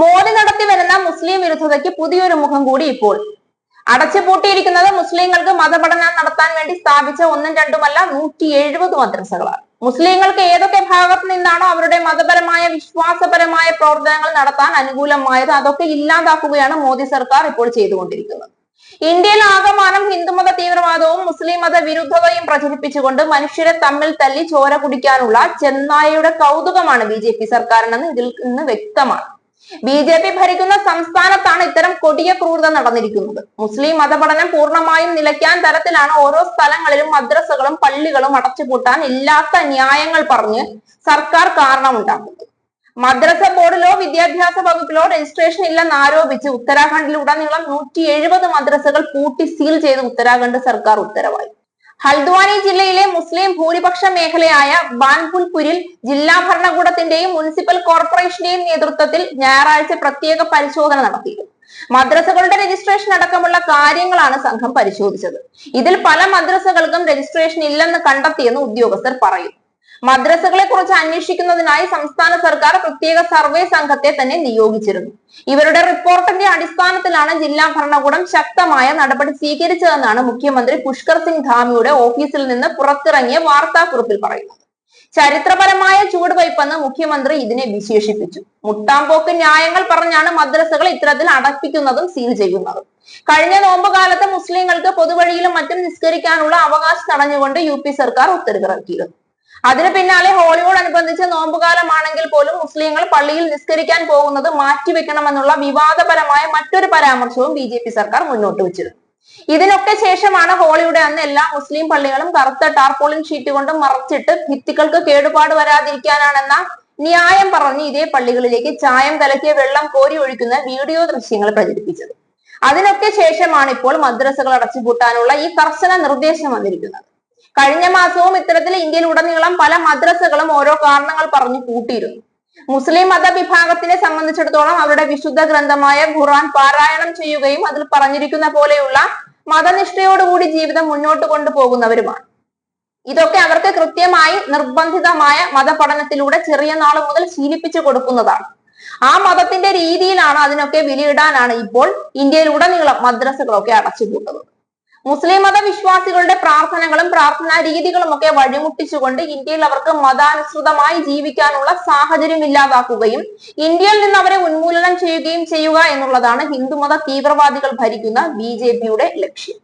മോദി നടത്തി വരുന്ന മുസ്ലിം വിരുദ്ധതയ്ക്ക് പുതിയൊരു മുഖം കൂടി ഇപ്പോൾ. അടച്ചുപൂട്ടിയിരിക്കുന്നത് മുസ്ലിങ്ങൾക്ക് മതപഠനം നടത്താൻ വേണ്ടി സ്ഥാപിച്ച ഒന്നും രണ്ടുമല്ല നൂറ്റി എഴുപത് മദ്രസകളാണ്. മുസ്ലിങ്ങൾക്ക് ഏതൊക്കെ ഭാഗത്ത് നിന്നാണോ അവരുടെ മതപരമായ വിശ്വാസപരമായ പ്രവർത്തനങ്ങൾ നടത്താൻ അനുകൂലമായത് അതൊക്കെ ഇല്ലാതാക്കുകയാണ് മോദി സർക്കാർ ഇപ്പോൾ ചെയ്തുകൊണ്ടിരിക്കുന്നത്. ഇന്ത്യയിൽ ആകമാനം ഹിന്ദുമത തീവ്രവാദവും മുസ്ലിം മത വിരുദ്ധതയും പ്രചരിപ്പിച്ചുകൊണ്ട് മനുഷ്യരെ തമ്മിൽ തല്ലി ചോര കുടിക്കാനുള്ള ചെന്നായയുടെ കൗതുകമാണ് ബി സർക്കാരിനെന്ന് ഇതിൽ നിന്ന് വ്യക്തമാണ്. ബി ജെ പി ഭരിക്കുന്ന സംസ്ഥാനത്താണ് ഇത്തരം കൊടിയ ക്രൂരത നടന്നിരിക്കുന്നത്. മുസ്ലിം മതപഠനം പൂർണമായും നിലയ്ക്കാൻ തരത്തിലാണ് ഓരോ സ്ഥലങ്ങളിലും മദ്രസകളും പള്ളികളും അടച്ചുപൂട്ടാൻ ഇല്ലാത്ത ന്യായങ്ങൾ പറഞ്ഞ് സർക്കാർ കാരണമുണ്ടാക്കുന്നത്. മദ്രസ ബോർഡിലോ വിദ്യാഭ്യാസ വകുപ്പിലോ രജിസ്ട്രേഷൻ ഇല്ലെന്ന് ആരോപിച്ച് ഉത്തരാഖണ്ഡിലുടനീളം നൂറ്റി എഴുപത് മദ്രസകൾ പൂട്ടി സീൽ ചെയ്ത് ഉത്തരാഖണ്ഡ് സർക്കാർ ഉത്തരവായി. ഹൽദ്വാനി ജില്ലയിലെ മുസ്ലിം ഭൂരിപക്ഷ മേഖലയായ ബാൻപുൽപുരിൽ ജില്ലാ ഭരണകൂടത്തിന്റെയും മുനിസിപ്പൽ കോർപ്പറേഷന്റെയും നേതൃത്വത്തിൽ ഞായറാഴ്ച പ്രത്യേക പരിശോധന നടത്തിയിരുന്നു. മദ്രസകളുടെ രജിസ്ട്രേഷൻ അടക്കമുള്ള കാര്യങ്ങളാണ് സംഘം പരിശോധിച്ചത്. ഇതിൽ പല മദ്രസകൾക്കും രജിസ്ട്രേഷൻ ഇല്ലെന്ന് കണ്ടെത്തിയെന്ന് ഉദ്യോഗസ്ഥർ പറയുന്നു. മദ്രസകളെ കുറിച്ച് അന്വേഷിക്കുന്നതിനായി സംസ്ഥാന സർക്കാർ പ്രത്യേക സർവേ സംഘത്തെ തന്നെ നിയോഗിച്ചിരുന്നു. ഇവരുടെ റിപ്പോർട്ടിന്റെ അടിസ്ഥാനത്തിലാണ് ജില്ലാ ഭരണകൂടം ശക്തമായ നടപടി സ്വീകരിച്ചതെന്നാണ് മുഖ്യമന്ത്രി പുഷ്കർ സിംഗ് ധാമിയുടെ ഓഫീസിൽ നിന്ന് പുറത്തിറങ്ങിയ വാർത്താക്കുറിപ്പിൽ പറയുന്നത്. ചരിത്രപരമായ ചൂടുവയ്പെന്ന് മുഖ്യമന്ത്രി ഇതിനെ വിശേഷിപ്പിച്ചു. മുട്ടാമ്പോക്ക് ന്യായങ്ങൾ പറഞ്ഞാണ് മദ്രസകൾ ഇത്തരത്തിൽ അടപ്പിക്കുന്നതും സീൽ ചെയ്യുന്നതും. കഴിഞ്ഞ നോമ്പ് കാലത്ത് മുസ്ലിങ്ങൾക്ക് പൊതുവഴിയിലും മറ്റും നിസ്കരിക്കാനുള്ള അവകാശം തടഞ്ഞുകൊണ്ട് യു സർക്കാർ ഉത്തരവിറക്കിയിരുന്നു. അതിന് പിന്നാലെ ഹോളിവുഡ് അനുബന്ധിച്ച് നോമ്പുകാലമാണെങ്കിൽ പോലും മുസ്ലിങ്ങൾ പള്ളിയിൽ നിസ്കരിക്കാൻ പോകുന്നത് മാറ്റിവെക്കണമെന്നുള്ള വിവാദപരമായ മറ്റൊരു പരാമർശവും ബി സർക്കാർ മുന്നോട്ട് വെച്ചിരുന്നു. ഇതിനൊക്കെ ശേഷമാണ് ഹോളിയുടെ അന്ന് എല്ലാ മുസ്ലിം പള്ളികളും കറുത്ത ടാർപോളിൻ ഷീറ്റ് കൊണ്ട് മറച്ചിട്ട് ഭിത്തികൾക്ക് കേടുപാട് വരാതിരിക്കാനാണെന്ന ന്യായം പറഞ്ഞ് ഇതേ പള്ളികളിലേക്ക് ചായം കലക്കിയ വെള്ളം കോരി ഒഴിക്കുന്ന വീഡിയോ ദൃശ്യങ്ങൾ പ്രചരിപ്പിച്ചത്. അതിനൊക്കെ ശേഷമാണ് ഇപ്പോൾ മദ്രസകൾ അടച്ചുപൂട്ടാനുള്ള ഈ കർശന നിർദ്ദേശം വന്നിരിക്കുന്നത്. കഴിഞ്ഞ മാസവും ഇത്തരത്തിൽ ഇന്ത്യയിൽ ഉടനീളം പല മദ്രസകളും ഓരോ കാരണങ്ങൾ പറഞ്ഞു കൂട്ടിയിരുന്നു. മുസ്ലിം മത വിഭാഗത്തിനെ സംബന്ധിച്ചിടത്തോളം അവരുടെ വിശുദ്ധ ഗ്രന്ഥമായ ഖുറാൻ പാരായണം ചെയ്യുകയും അതിൽ പറഞ്ഞിരിക്കുന്ന പോലെയുള്ള മതനിഷ്ഠയോടുകൂടി ജീവിതം മുന്നോട്ട് കൊണ്ടുപോകുന്നവരുമാണ്. ഇതൊക്കെ അവർക്ക് കൃത്യമായി നിർബന്ധിതമായ മതപഠനത്തിലൂടെ ചെറിയ നാൾ മുതൽ ശീലിപ്പിച്ചു കൊടുക്കുന്നതാണ്. ആ മതത്തിന്റെ രീതിയിലാണ് അതിനൊക്കെ വിലയിടാനാണ് ഇപ്പോൾ ഇന്ത്യയിൽ ഉടനീളം മദ്രസകളൊക്കെ അടച്ചുപൂട്ടുന്നത്. മുസ്ലിം മത വിശ്വാസികളുടെ പ്രാർത്ഥനകളും പ്രാർത്ഥനാ രീതികളും ഒക്കെ വഴിമുട്ടിച്ചുകൊണ്ട് ഇന്ത്യയിൽ അവർക്ക് മതാനുസൃതമായി ജീവിക്കാനുള്ള സാഹചര്യം ഇല്ലാതാക്കുകയും ഇന്ത്യയിൽ നിന്ന് അവരെ ഉന്മൂലനം ചെയ്യുകയും ചെയ്യുക എന്നുള്ളതാണ് ഹിന്ദുമത തീവ്രവാദികൾ ഭരിക്കുന്ന ബി ലക്ഷ്യം.